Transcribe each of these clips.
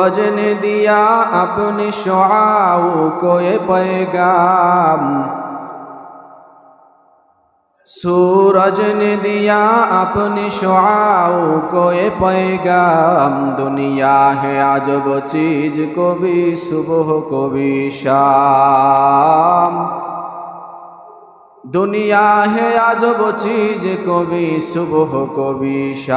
सूरज ने दिया अपने शुआओं को ये पैगाम सूरज ने दिया अपने शुआओं को ये पैगाम दुनिया है अजब चीज को भी सुबह को भी शाम दुनिया है अजब चीज को भी सुबह को भी शाम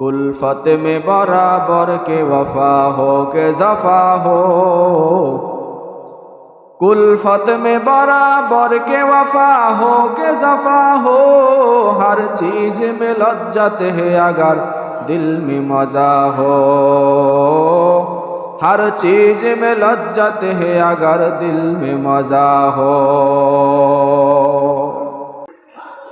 कुल्फत में बराबर के वफा हो के जफा हो। कुल्फत में बराबर के वफा हो के जफा हो। हर चीज़ में लज्जत है अगर दिल में मज़ा हो। हर चीज़ में लज्जत है अगर दिल में मज़ा हो।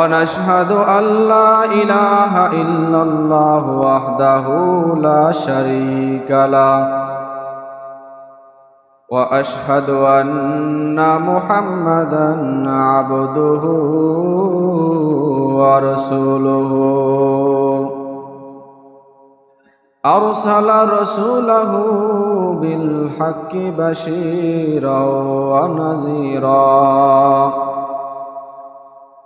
ونشهد أن لا إله إلا الله وحده لا شريك له وأشهد أن محمدا عبده ورسوله أرسل رسوله بالحق بشيرا ونذيرا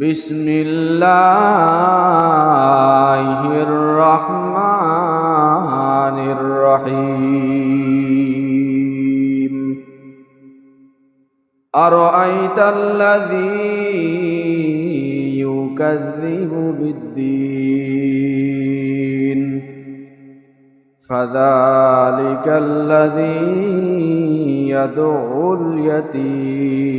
بسم الله الرحمن الرحيم. أرأيت الذي يكذب بالدين؟ فذلك الذي يدعو اليتيم.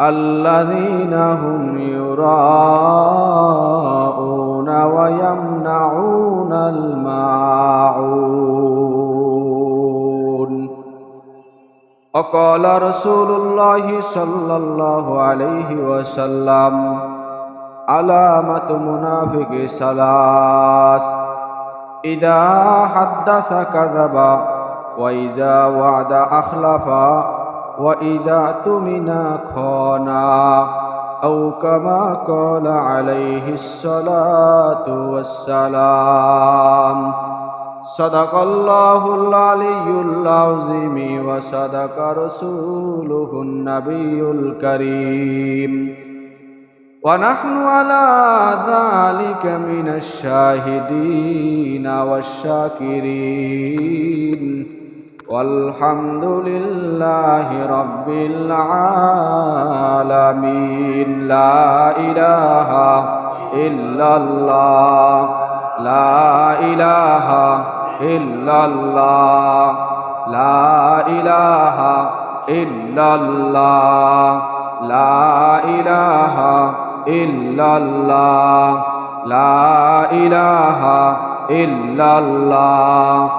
الذين هم يراءون ويمنعون الماعون وقال رسول الله صلى الله عليه وسلم علامة منافق ثلاث إذا حدث كذب وإذا وعد أخلف وإذا اؤتمن خانا أو كما قال عليه الصلاة والسلام صدق الله العلي العظيم وصدق رسوله النبي الكريم ونحن على ذلك من الشاهدين والشاكرين والحمد لله رب العالمين. لا إله إلا الله لا إله إلا الله لا إله إلا الله لا إله إلا الله لا إله إلا الله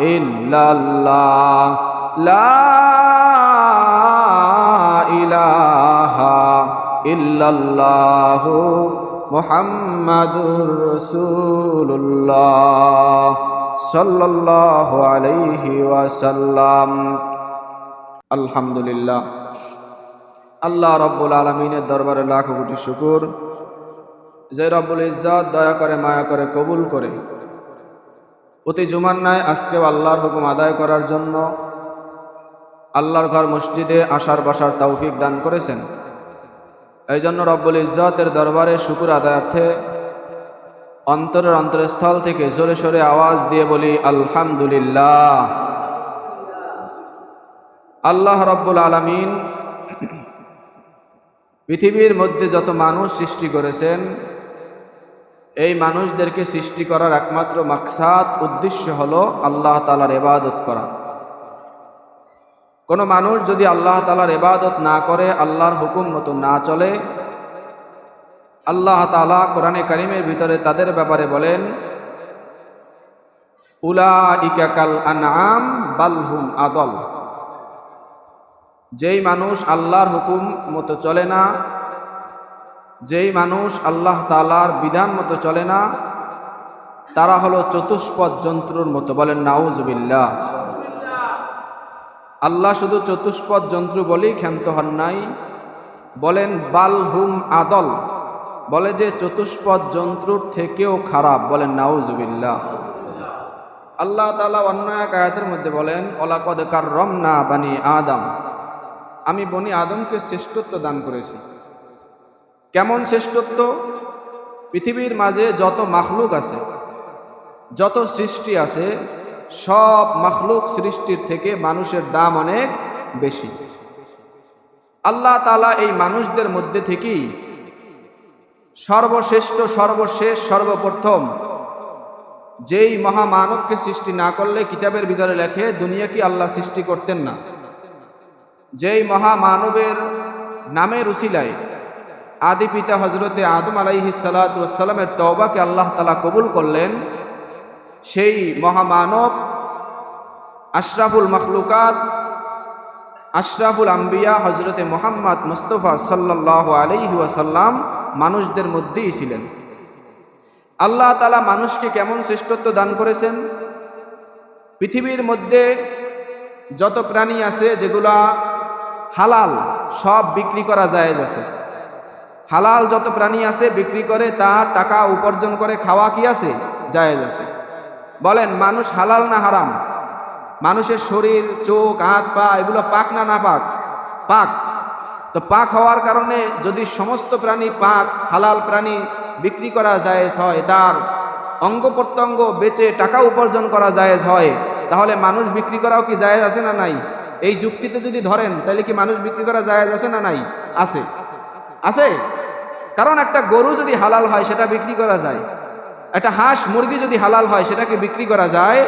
ইল্লাল্লাহ, লা ইলাহা ইল্লাল্লাহ ওয়াসাল্লাম। আলহামদুলিল্লাহ। আল্লাহ রব্বুল আলমিনের দরবারে লাখ কোটি শুকুর। যে রব্বুল ইজাদ দয়া করে, মায়া করে, কবুল করে। প্রতি জুমার ন্যায় আজকেও আল্লাহর হুকুম আদায় করার জন্য আল্লাহর ঘর মসজিদে আসার বসার তৌফিক দান করেছেন। এই জন্য রব্বুল ইজ্জতের দরবারে শুকুর আদায়ার্থে অন্তরের অন্তরস্থল থেকে জোরে সোরে আওয়াজ দিয়ে বলি, আলহামদুলিল্লাহ। আল্লাহ রব্বুল আলমিন পৃথিবীর মধ্যে যত মানুষ সৃষ্টি করেছেন এই মানুষদেরকে সৃষ্টি করার একমাত্র মাকসাদ উদ্দেশ্য হল আল্লাহ তালার এবাদত করা। কোনো মানুষ যদি আল্লাহ তালার এবাদত না করে, আল্লাহর হুকুম মতো না চলে, আল্লাহ তালা কোরআনে করিমের ভিতরে তাদের ব্যাপারে বলেন উলা ইকাকাল আনাম বালহুম আদল। যেই মানুষ আল্লাহর হুকুম মতো চলে না যেই মানুষ আল্লাহ তালার বিধান মতো চলে না, তারা হলো চতুষ্পদ যন্ত্রর মতো। বলেন নাউজবিল্লা আল্লাহ শুধু চতুষ্পদ যন্ত্র বলেই ক্ষান্ত হন নাই। বলেন বালহুম আদল। বলে যে, চতুষ্পদ যন্ত্রর থেকেও খারাপ। বলেন নাউজবিল্লা আল্লাহ তালা অন্য এক আয়াতের মধ্যে বলেন, ওলাকদ কার রমনা বানি আদম। আমি বনি আদমকে শ্রেষ্ঠত্ব দান করেছি। কেমন শ্রেষ্ঠত্ব? পৃথিবীর মাঝে যত মাখলুক আছে, যত সৃষ্টি আছে, সব মাখলুক সৃষ্টির থেকে মানুষের দাম অনেক বেশি। আল্লাহ তালা এই মানুষদের মধ্যে থেকেই সর্বশ্রেষ্ঠ, সর্বশেষ, সর্বপ্রথম যেই মহামানবকে সৃষ্টি না করলে কিতাবের ভিতরে লেখে দুনিয়া কি আল্লাহ সৃষ্টি করতেন না। যেই মহামানবের নামের উসিলায় আদি পিতা হজরতে আদম আলাইহি সালাতামের তওবাকে আল্লাহ তালা কবুল করলেন। সেই মহামানব আশরাফুল মখলুকাত, আশরাফুল আম্বিয়া হজরতে মোহাম্মদ মুস্তফা সাল্লাহ ওয়াসাল্লাম মানুষদের মধ্যেই ছিলেন। আল্লাহ তালা মানুষকে কেমন শ্রেষ্ঠত্ব দান করেছেন? পৃথিবীর মধ্যে যত প্রাণী আছে যেগুলা হালাল, সব বিক্রি করা যায় আছে। হালাল যত প্রাণী আছে বিক্রি করে, তার টাকা উপার্জন করে খাওয়া কি আছে? জায়েজ আছে। বলেন, মানুষ হালাল না হারাম? মানুষের শরীর, চোখ, হাত, পা, এগুলো পাক না না পাক? পাক। তো পাক হওয়ার কারণে যদি সমস্ত প্রাণী পাক, হালাল প্রাণী বিক্রি করা জায়েজ হয়, তার অঙ্গ প্রত্যঙ্গ বেচে টাকা উপার্জন করা জায়েজ হয়, তাহলে মানুষ বিক্রি করাও কি জায়েজ আছে না নাই? এই যুক্তিতে যদি ধরেন, তাহলে কি মানুষ বিক্রি করা জায়েজ আছে না নাই? আছে। আছে? কারণ একটা গরু যদি হালাল হয়, সেটা বিক্রি করা যায়। একটা হাঁস, মুরগি যদি হালাল হয়, সেটাকে বিক্রি করা যায়।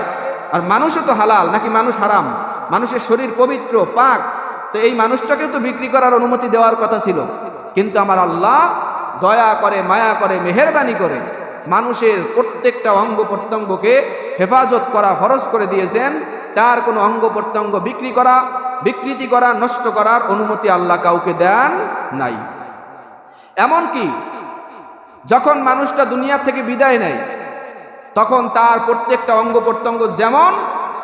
আর মানুষও তো হালাল, নাকি মানুষ হারাম? মানুষের শরীর পবিত্র, পাক। তো এই মানুষটাকে তো বিক্রি করার অনুমতি দেওয়ার কথা ছিল। কিন্তু আমার আল্লাহ দয়া করে, মায়া করে, মেহরবানি করে মানুষের প্রত্যেকটা অঙ্গ প্রত্যঙ্গকে হেফাজত করা, ফরজ করে দিয়েছেন। তার কোনো অঙ্গ প্রত্যঙ্গ বিক্রি করা, বিকৃতি করা, নষ্ট করার অনুমতি আল্লাহ কাউকে দেন নাই। এমনকি যখন মানুষটা দুনিয়া থেকে বিদায় নেয়, তখন তার প্রত্যেকটা অঙ্গ প্রত্যঙ্গ যেমন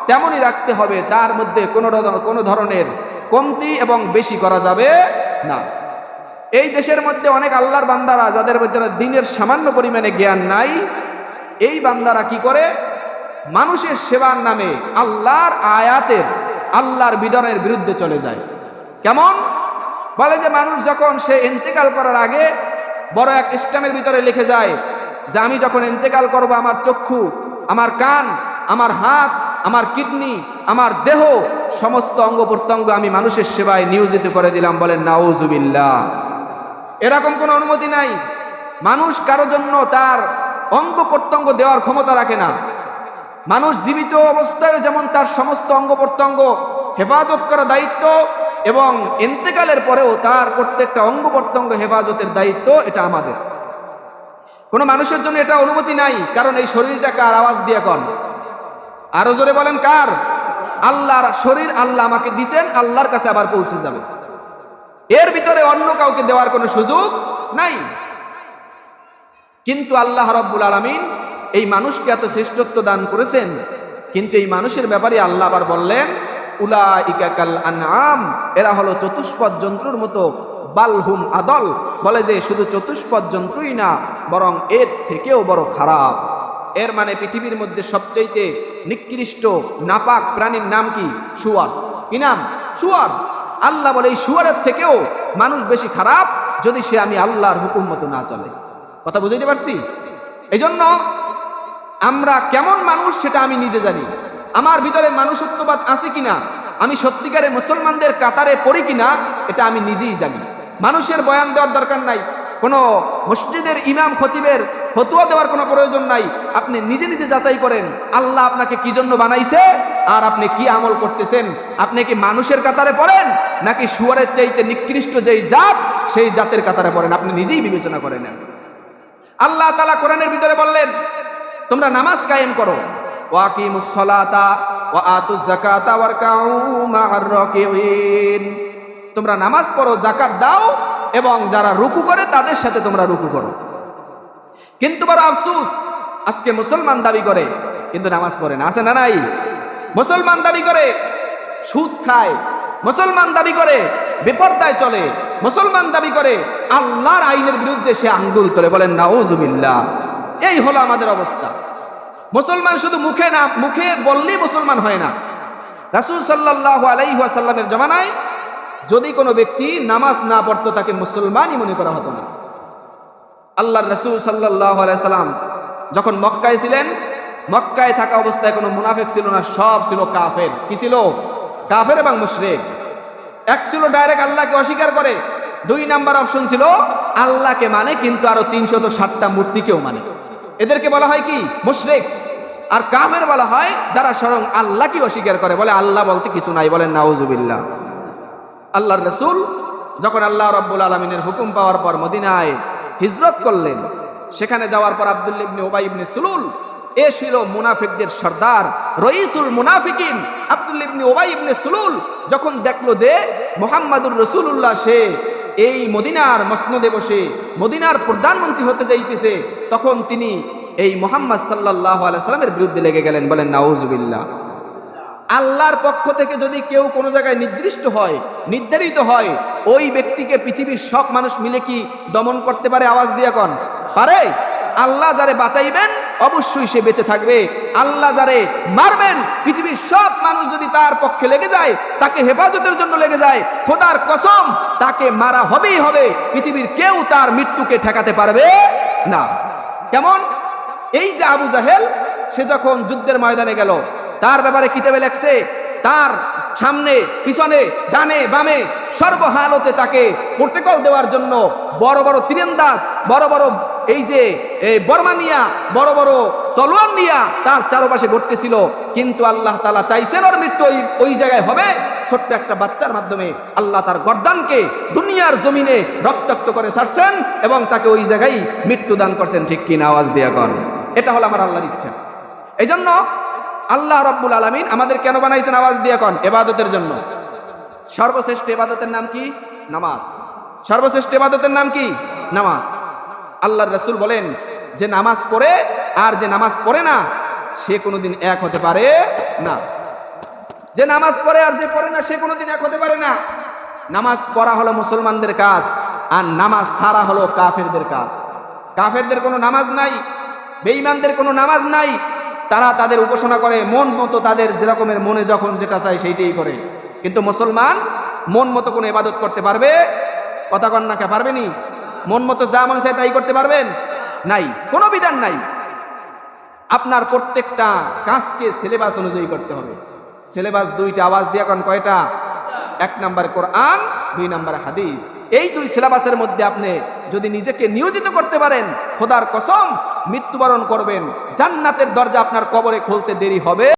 তেমনই রাখতে হবে, তার মধ্যে কোনো কোনো ধরনের কমতি এবং বেশি করা যাবে না। এই দেশের মধ্যে অনেক আল্লাহর বান্দারা, যাদের মধ্যে দিনের সামান্য পরিমাণে জ্ঞান নাই, এই বান্দারা কি করে? মানুষের সেবার নামে আল্লাহর আয়াতের, আল্লাহর বিধানের বিরুদ্ধে চলে যায়। কেমন? বলে যে মানুষ যখন সে ইন্তেকাল করার আগে বড় এক ইসলামের ভিতরে লিখে যায় যে আমি যখন ইন্তেকাল করব আমার চক্ষু, আমার কান, আমার হাত, আমার কিডনি, আমার দেহ, সমস্ত অঙ্গ প্রত্যঙ্গ আমি মানুষের সেবায় নিয়োজিত করে দিলাম বলেন, নাউজুবিল্লাহ। এরকম কোনো অনুমতি নাই। মানুষ কারও জন্য তার অঙ্গ প্রত্যঙ্গ দেওয়ার ক্ষমতা রাখে না। মানুষ জীবিত অবস্থায় যেমন তার সমস্ত অঙ্গ প্রত্যঙ্গ হেফাজত করার দায়িত্ব এবং ইন্তেকালের পরেও তার প্রত্যেকটা অঙ্গ প্রত্যঙ্গ হেফাজতের দায়িত্ব এটা আমাদের। কোনো মানুষের জন্য এটা অনুমতি নাই, কারণ এই শরীরটা কার আওয়াজ দিয়ে কন? আরও জোরে বলেন কার? আল্লাহর শরীর আল্লাহ আমাকে দিছেন, আল্লাহর কাছে আবার পৌঁছে যাবে। এর ভিতরে অন্য কাউকে দেওয়ার কোনো সুযোগ নাই। কিন্তু আল্লাহ রব্বুল আলমিন এই মানুষকে এত শ্রেষ্ঠত্ব দান করেছেন, কিন্তু এই মানুষের ব্যাপারে আল্লাহ আবার বললেন উলা ইকাকাল আনআম, এরা হলো চতুষ্পদ জন্তুর মতো বালহুম আদল, বলে যে শুধু চতুষ্পদ জন্তুই না, বরং এর থেকেও বড় খারাপ। এর মানে পৃথিবীর মধ্যে সবচাইতে নিকৃষ্ট, নাপাক প্রাণীর নাম কি? শুয়ার। কি নাম? শুয়ার। আল্লাহ বলে এই শুয়ারের থেকেও মানুষ বেশি খারাপ যদি সে আমি আল্লাহর হুকুম মতো না চলে। কথা বুঝাইতে পারছি? এই জন্য আমরা কেমন মানুষ সেটা আমি নিজে জানি। আমার ভিতরে মানুষত্ববাদ আছে কিনা? আমি সত্যিকারে মুসলমানদের কাতারে পড়ি কিনা? এটা আমি নিজেই জানি। মানুষের বয়ান দেওয়ার দরকার নাই। কোনো মসজিদের ইমাম খতিবের ফতুয়া দেওয়ার কোনো প্রয়োজন নাই। আপনি নিজে নিজে যাচাই করেন, আল্লাহ আপনাকে কি জন্য বানাইছে আর আপনি কি আমল করতেছেন? আপনি কি মানুষের কাতারে পড়েন নাকি শুয়ারের চাইতে নিকৃষ্ট যেই জাত, সেই জাতের কাতারে পড়েন? আপনি নিজেই বিবেচনা করেন আল্লাহ তালা কোরআনের ভিতরে বললেন, তোমরা নামাজ কায়েম করো। তোমরা নামাজ পড়ো জাকাত দাও এবং যারা রুকু করে তাদের সাথে তোমরা রুকু করো। কিন্তু বড় আফসুস, আজকে মুসলমান দাবি করে, কিন্তু নামাজ পড়ে না। আছে না নাই? মুসলমান দাবি করে, সুদ খায়। মুসলমান দাবি করে, বেপর্দায় চলে। মুসলমান দাবি করে, আল্লাহর আইনের বিরুদ্ধে সে আঙ্গুল তোলে, বলেন, নাউজুবিল্লাহ। এই হলো আমাদের অবস্থা। মুসলমান শুধু মুখে না, মুখে বললেই মুসলমান হয় না। রাসূল সাল্লাল্লাহু আলাইহি ওয়াসাল্লামের জমানায় যদি কোনো ব্যক্তি নামাজ না পড়তো, তাকে মুসলমানই মনে করা হতো না। আল্লাহর রসুল সাল্লাহ সাল্লাম যখন মক্কায় ছিলেন, মক্কায় থাকা অবস্থায় কোনো মুনাফেক ছিল না, সব ছিল কাফের। কি ছিল? কাফের এবং মুশরেক। এক ছিল ডাইরেক্ট আল্লাহকে অস্বীকার করে, দুই নাম্বার অপশন ছিল আল্লাহকে মানে কিন্তু আরও তিনশত ষাটটা মূর্তিকেও মানে। এদেরকে বলা হয় কি? মুশরেক। আর কাফের বলা হয়, যারা স্বয়ং আল্লাহকে অস্বীকার করে, বলে আল্লাহ বলতে কিছু নাই, বলেন নাউজুবিল্লাহ। আল্লাহর রসুল যখন আল্লাহ রব্বুল আলমিনের হুকুম পাওয়ার পর মদিনায় হিজরত করলেন, সেখানে যাওয়ার পর আব্দুল ইবনে ওবাই ইবনে সুলুল, এ ছিল মুনাফিকদের সর্দার, রইসুল মুনাফিকিন। আব্দুল ইবনে ওবাই ইবনে সুলুল যখন দেখল যে মোহাম্মদুর রসুল্লাহ সে এই মদিনার মসনদে বসে মদিনার প্রধানমন্ত্রী হতে যাইতেছে, তখন তিনি এই মোহাম্মদ সাল্লাহ আলাইসাল্লামের বিরুদ্ধে লেগে গেলেন, বলেন, নাউজুবিল্লাহ। আল্লাহর পক্ষ থেকে যদি কেউ কোনো জায়গায় নির্দিষ্ট হয়, নির্ধারিত হয়, ওই ব্যক্তিকে পৃথিবীর সব মানুষ মিলে কি দমন করতে পারে? আওয়াজ দিয়ে কন। পারে? আল্লাহ যারে বাঁচাইবেন, অবশ্যই সে বেঁচে থাকবে। আল্লাহ যারে মারবেন, পৃথিবীর সব মানুষ যদি তার পক্ষে লেগে যায়, তাকে হেফাজতের জন্য লেগে যায়, খোদার কসম, তাকে মারা হবেই হবে। পৃথিবীর কেউ তার মৃত্যুকে ঠেকাতে পারবে না। কেমন? এই যে আবু জাহেল, সে যখন যুদ্ধের ময়দানে গেল, তার ব্যাপারে কিতাবে লেখছে, তার সামনে, পিছনে, ডানে, বামে, সর্বহালতে তাকে প্রোটেকল দেওয়ার জন্য বড় বড় তীরেন্দাজ, বড় বড় এই যে এই বর্মা নিয়া বড় বড় তলোয়ার নিয়া তার চারপাশে ঘটতেছিল কিন্তু আল্লাহ তালা চাইছেন ওর মৃত্যু ওই ওই জায়গায় হবে। ছোট্ট একটা বাচ্চার মাধ্যমে আল্লাহ তার গর্দানকে দুনিয়ার জমিনে রক্তাক্ত করে সারছেন এবং তাকে ওই জায়গায় মৃত্যু দান করছেন। ঠিক কিনা আওয়াজ দিয়া কর এটা হলো আমার আল্লাহর ইচ্ছা। এই জন্য আল্লাহ রব্বুল আলমিন আমাদের কেন বানাইছেন আওয়াজ দিয়ে কন? এবাদতের জন্য। সর্বশ্রেষ্ঠ এবাদতের নাম কি? নামাজ। সর্বশ্রেষ্ঠ এবাদতের নাম কি? নামাজ। আল্লাহর রসুল বলেন, যে নামাজ পড়ে আর যে নামাজ পড়ে না, সে কোনোদিন এক হতে পারে না। যে নামাজ পড়ে আর যে পড়ে না, সে কোনোদিন এক হতে পারে না। নামাজ পড়া হলো মুসলমানদের কাজ, আর নামাজ সারা হলো কাফেরদের কাজ। কাফেরদের কোনো নামাজ নাই। বেঈমানদের কোনো নামাজ নাই, তারা তাদের উপাসনা করে, মন মতো তাদের যেরকমের মনে যখন যেটা চায় সেইটাই করে। কিন্তু মুসলমান মন মতো কোনো ইবাদত করতে পারবে? কথা কন্যাকে পারবেনি মন মতো যা মনে চায় তাই করতে পারবেন? নাই, কোনো বিধান নাই। আপনার প্রত্যেকটা কাজকে সিলেবাস অনুযায়ী করতে হবে। সিলেবাস দুইটা আওয়াজ দিয়ে এখন কয়টা? এক নাম্বার কোরআন, দুই নাম্বার হাদিস। এই দুই সিলেবাসের মধ্যে আপনি যদি নিজেকে নিয়োজিত করতে পারেন, খোদার কসম মৃত্যুবরণ করবেন। জান্নাতের দরজা আপনার কবরে খুলতে দেরি হবে।